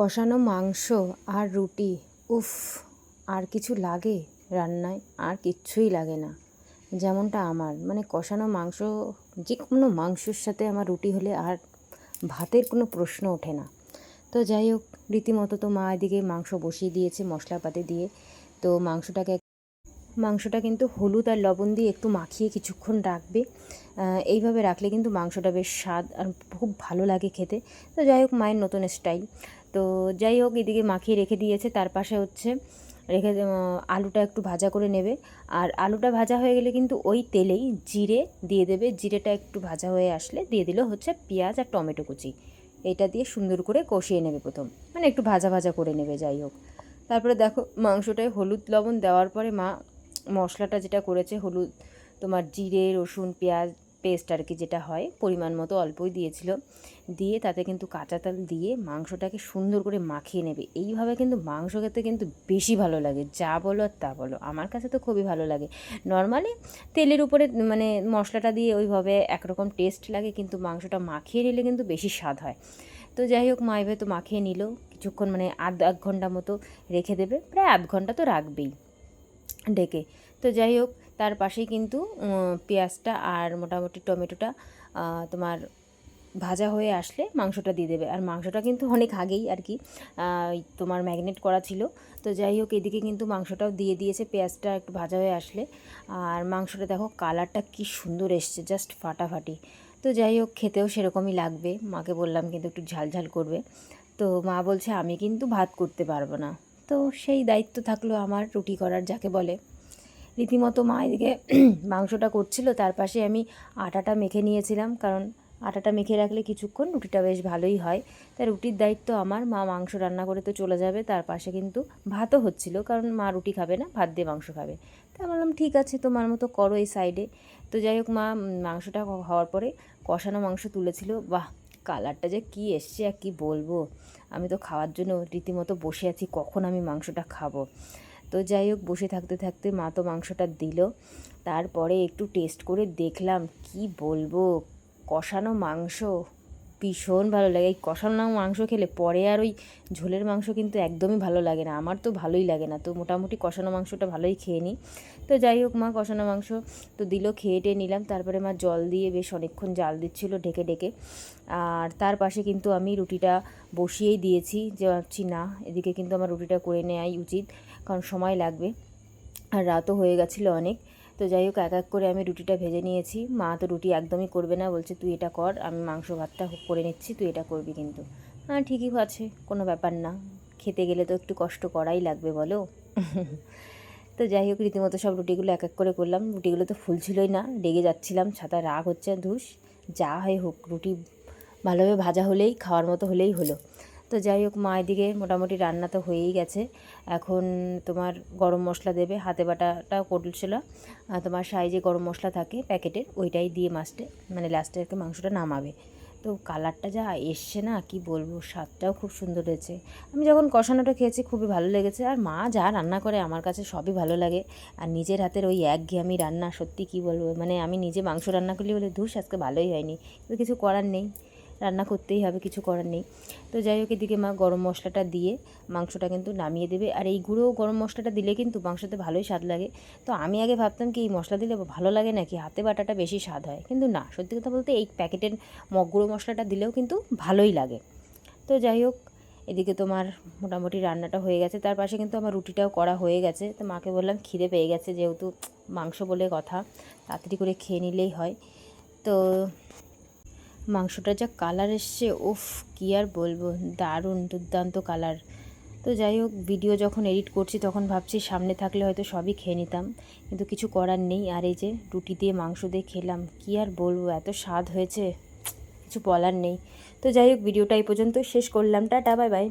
কষানো মাংস আর রুটি, উফ, আর কিছু লাগে রান্নায়? আর কিচ্ছুই লাগে না। যেমনটা আমার মানে কষানো মাংস যে কোনো মাংসর সাথে আমার রুটি হলে আর ভাতের কোনো প্রশ্ন ওঠে না। তো যাই হোক, রীতিমতো তো মা এদিকে মাংস বসিয়ে দিয়েছে মশলাপাতি দিয়ে। তো মাংসটাকে মাংসটা কিন্তু হলুদ আর লবণ দিয়ে একটু মাখিয়ে কিছুক্ষণ রাখবে। এইভাবে রাখলে কিন্তু মাংসটা বেশ স্বাদ আর খুব ভালো লাগে খেতে। তো যাই হোক, মায়ের নতুন স্টাইল। তো যাই হোক, এদিকে মাখিয়ে রেখে দিয়েছে। তার পাশে হচ্ছে রেখে আলুটা একটু ভাজা করে নেবে। আর আলুটা ভাজা হয়ে গেলে কিন্তু ওই তেলেই জিরে দিয়ে দেবে। জিরেটা একটু ভাজা হয়ে আসলে দিয়ে দিল হচ্ছে পেঁয়াজ আর টমেটো কুচি। এটা দিয়ে সুন্দর করে কষিয়ে নেবে প্রথম। মানে একটু ভাজা ভাজা করে নেবে, যাই হোক। তারপরে দেখো, মাংসটায় হলুদ লবণ দেওয়ার পরে মা মশলাটা যেটা করেছে, হলুদ তোমার জিরে, রসুন, পেঁয়াজ পেস্ট আর কি যেটা হয়, পরিমাণ মতো অল্পই দিয়েছিল। দিয়ে তাতে কিন্তু কাঁচা তেল দিয়ে মাংসটাকে সুন্দর করে মাখিয়ে নেবে। এইভাবে কিন্তু মাংস খেতে কিন্তু বেশি ভালো লাগে। যা বলো আর তা বলো। আমার কাছে তো খুবই ভালো লাগে। নর্মালি তেলের উপরে মানে মশলাটা দিয়ে ওইভাবে একরকম টেস্ট লাগে, কিন্তু মাংসটা মাখিয়ে নিলে কিন্তু বেশি স্বাদ হয়। তো যাই হোক, মা এভাবে তো মাখিয়ে নিল। কিছুক্ষণ মানে আধ এক ঘণ্টা মতো রেখে দেবে। প্রায় আধ ঘণ্টা তো রাখবেই ডেকে। তো যাই হোক তার পাশেই কিন্তু পেঁয়াজটা আর মোটামুটি টমেটোটা তোমার ভাজা হয়ে আসলে মাংসটা দিয়ে দেবে। আর মাংসটা কিন্তু অনেক আগেই আর কি তোমার ম্যাগনেট করা ছিল। তো যাই হোক, এদিকে কিন্তু মাংসটাও দিয়ে দিয়েছে, পেঁয়াজটা একটু ভাজা হয়ে আসলে। আর মাংসটা দেখো, কালারটা কি সুন্দর এসছে, জাস্ট ফাটাফাটি। তো যাই হোক, খেতেও সেরকমই লাগবে। মাকে বললাম কিন্তু একটু ঝাল ঝাল করবে। তো মা বলছে, আমি কিন্তু ভাত করতে পারব না। তো সেই দায়িত্ব থাকল আমার, রুটি করার, যাকে বলে। রীতিমতো মা এদিকে মাংসটা করছিল, তার পাশে আমি আটাটা মেখে নিয়েছিলাম, কারণ আটাটা মেখে রাখলে কিছুক্ষণ রুটিটা বেশ ভালোই হয়। তাই রুটির দায়িত্ব আমার, মা মাংস রান্না করে তো চলে যাবে, তার পাশে কিন্তু ভাতও হচ্ছিল, কারণ মা রুটি খাবে না, ভাত দিয়ে মাংস খাবে। তা বললাম, ঠিক আছে, তোমার মতো করো এই সাইডে তো যাই হোক, মা মাংসটা হওয়ার পরে কষানো মাংস তুলেছিল। বাহ, কালারটা যে কী এসছে আর কী বলব? আমি তো খাওয়ার জন্য রীতিমতো বসে আছি, কখন আমি মাংসটা খাব? তো যাই হোক, বসে থাকতে থাকতে মা তো মাংসটা দিল। তারপরে একটু টেস্ট করে দেখলাম, কি বলব? কষানো মাংস। ভীষণ ভালো লাগে। এই কষানো মাংস খেলে পরে আর ওই ঝোলের মাংস কিন্তু একদমই ভালো লাগে না। আমার তো ভালোই লাগে না। তো মোটামুটি কষানো মাংসটা ভালোই খেয়ে নিই। তো যাই হোক মা, কষানো মাংস তো দিল, খেয়ে টেয়ে নিলাম। তারপরে মা জল দিয়ে বেশ অনেকক্ষণ জাল দিচ্ছিল ঢেকে ঢেকে। আর তার পাশে কিন্তু আমি রুটিটা বসিয়েই দিয়েছি। যে ভাবছি, না, এদিকে কিন্তু আমার রুটিটা করে নেওয়াই উচিত। কারণ সময় লাগবে। আর রাতও হয়ে গেছিল অনেক। তো যাই হোক, এক এক করে আমি রুটিটা ভেজে নিয়েছি। মা তো রুটি একদমই করবে না, বলছে, তুই এটা কর, আমি মাংস ভাতটা করে নিচ্ছি, তুই এটা করবি কিন্তু। হ্যাঁ ঠিকই আছে, কোনো ব্যাপার না। খেতে গেলে তো একটু কষ্ট করাই লাগবে, বলো? তো যাই হোক, রীতিমতো সব রুটিগুলো এক এক করে করলাম। রুটিগুলো তো ফুলছিলই না রেগে যাচ্ছিলাম, ছাতা রাগ হচ্ছে, ধুস, যা হয় হোক, রুটি ভালোভাবে ভাজা হলেই, খাওয়ার মতো হলেই হলো। তো যাই হোক, মা এদিকে মোটামুটি রান্না তো হয়েই গেছে। এখন তোমার গরম মশলা দেবে, হাতে বাটাটা আর তোমার সাইজে গরম মশলা থাকে প্যাকেটের, ওইটাই দিয়ে মাছটা মানে লাস্টে আর মাংসটা নামাবে। তো কালারটা যা এসছে না, কি বলব, স্বাদটাও খুব সুন্দর হয়েছে। আমি যখন কষানোটা খেয়েছি, খুবই ভালো লেগেছে। আর মা যা রান্না করে, আমার কাছে সবই ভালো লাগে। আর নিজের হাতের ওই একঘেয়েমি রান্না, সত্যি কি বলব মানে আমি নিজে মাংস রান্না করলে বলে ধুস, আজকে ভালোই হয়নি। কিছু করার নেই। রান্না করতেই হবে, কিছু করার নেই। তো যাই হোক, এদিকে মা গরম মশলাটা দিয়ে মাংসটা কিন্তু নামিয়ে দেবে। আর এই গুঁড়ো গরম মশলাটা দিলে কিন্তু মাংসতে ভালোই স্বাদ লাগে। তো আমি আগে ভাবতাম কি, এই মশলা দিলে ভালো লাগে নাকি? হাতে বাটাটা বেশি স্বাদ হয়। কিন্তু না, সত্যি কথা বলতে এই প্যাকেটের গুঁড়ো মশলাটা দিলেও কিন্তু ভালোই লাগে। তো যাই হোক, এদিকে তোমার মোটামুটি রান্নাটা হয়ে গেছে। তার পাশে কিন্তু আমার রুটিটাও করা হয়ে গেছে। তো মাকে বললাম, খিদে পেয়ে গেছে যেহেতু মাংস বলে কথা, তাড়াতাড়ি করে খেয়ে নিলেই হয়। তো মাংসটা যা কালার এসছে ওফ কী আর বলব, দারুণ, দুর্দান্ত কালার তো যাই হোক ভিডিও যখন এডিট করছি, তখন ভাবছি সামনে থাকলে হয়তো সবই খেয়ে নিতাম, কিন্তু কিছু করার নেই। আর এই যে রুটি দিয়ে মাংস দিয়ে খেলাম, কী আর বলব, এত স্বাদ হয়েছে, কিছু বলার নেই। তো যাই হোক ভিডিওটা এই পর্যন্ত শেষ করলাম, টাটা বাই বাই